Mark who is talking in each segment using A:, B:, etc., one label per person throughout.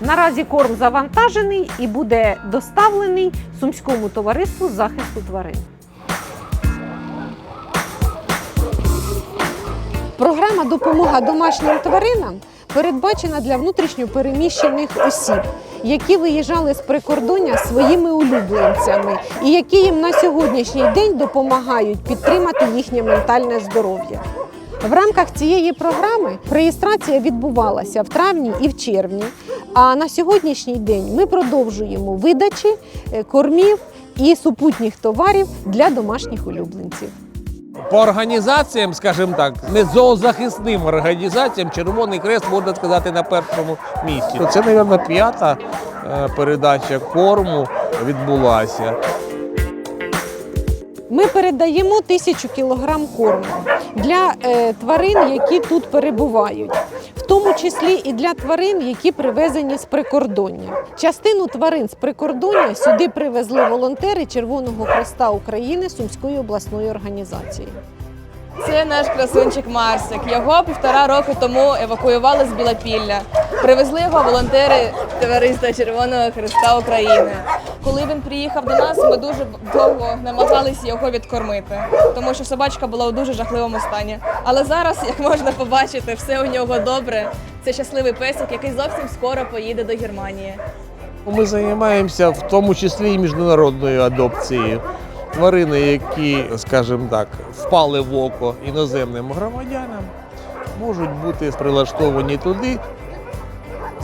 A: Наразі корм завантажений і буде доставлений Сумському товариству захисту тварин. Програма Допомога домашнім тваринам передбачена для внутрішньопереміщених осіб, які виїжджали з прикордоння своїми улюбленцями, і які їм на сьогоднішній день допомагають підтримати їхнє ментальне здоров'я. В рамках цієї програми реєстрація відбувалася в травні і в червні. А на сьогоднішній день ми продовжуємо видачі е, кормів і супутніх товарів для домашніх улюбленців.
B: По організаціям, скажімо так, не зоозахисним організаціям Червоний Хрест можна сказати на першому місці. Це, мабуть, п'ята е, передача корму відбулася.
A: Ми передаємо тисячу кілограм корму для е, тварин, які тут перебувають, в тому числі і для тварин, які привезені з прикордоння. Частину тварин з прикордоння сюди привезли волонтери Червоного Хреста України Сумської обласної організації.
C: Це наш красунчик Марсик. Його півтора роки тому евакуювали з Білопілля. Привезли його волонтери Товариства Червоного Христа України. Коли він приїхав до нас, ми дуже довго намагалися його відкормити, тому що собачка була у дуже жахливому стані. Але зараз, як можна побачити, все у нього добре. Це щасливий песик, який зовсім скоро поїде до Германії.
B: Ми займаємося в тому числі і міжнародною адопцією. Тварини, які, скажімо так, впали в око іноземним громадянам, можуть бути прилаштовані туди.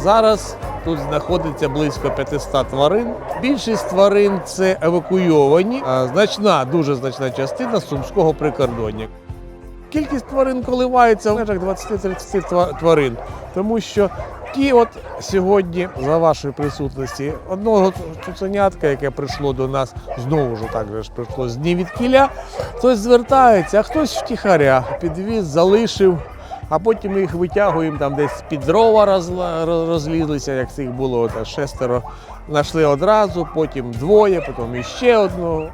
B: Зараз тут знаходиться близько 500 тварин. Більшість тварин це евакуйовані, а значна, дуже значна частина сумського прикордоння. Кількість тварин коливається в межах 20-30 тварин, тому що ті, от сьогодні, за вашої присутності, одного цуценятка, яке прийшло до нас, знову ж так ж прийшло з дні від кіля, хтось звертається, а хтось втіхаря підвіз, залишив. А потім ми їх витягуємо там десь під дрова розлізлися, як цих було та шестеро. Знайшли одразу, потім двоє, потім іще одного.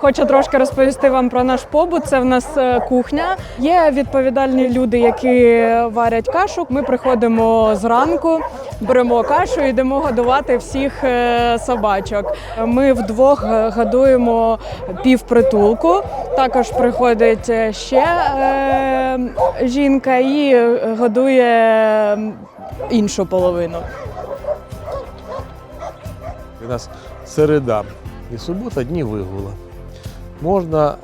D: Хочу трошки розповісти вам про наш побут. Це в нас е, кухня. Є відповідальні люди, які варять кашу. Ми приходимо зранку, беремо кашу і йдемо годувати всіх е, собачок. Ми вдвох годуємо півпритулку. Також приходить е, ще жінка і годує іншу половину.
B: У нас середа і субота дні вигула. Можна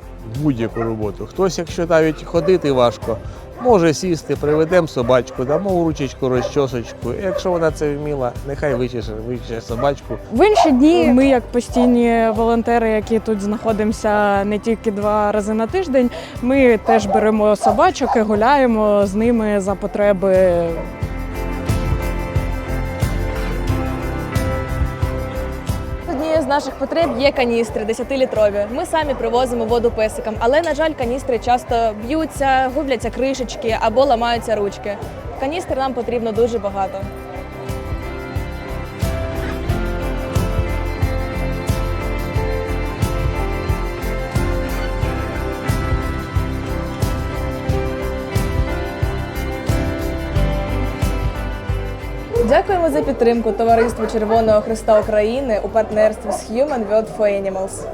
B: будь-яку роботу. Хтось, якщо навіть ходити важко, може сісти, приведемо собачку, дамо в ручечку розчосочку. Якщо вона це вміла, нехай вичеше, вичеше собачку.
D: В інші дні ми, як постійні волонтери, які тут знаходимося не тільки два рази на тиждень, ми теж беремо собачок і гуляємо з ними за потреби.
C: З наших потреб є каністри 10-літрові. Ми самі привозимо воду песикам, але на жаль, каністри часто б'ються, губляться кришечки або ламаються ручки. Каністр нам потрібно дуже багато. Дякуємо за підтримку Товариству Червоного Христа України у партнерстві з Human World for Animals.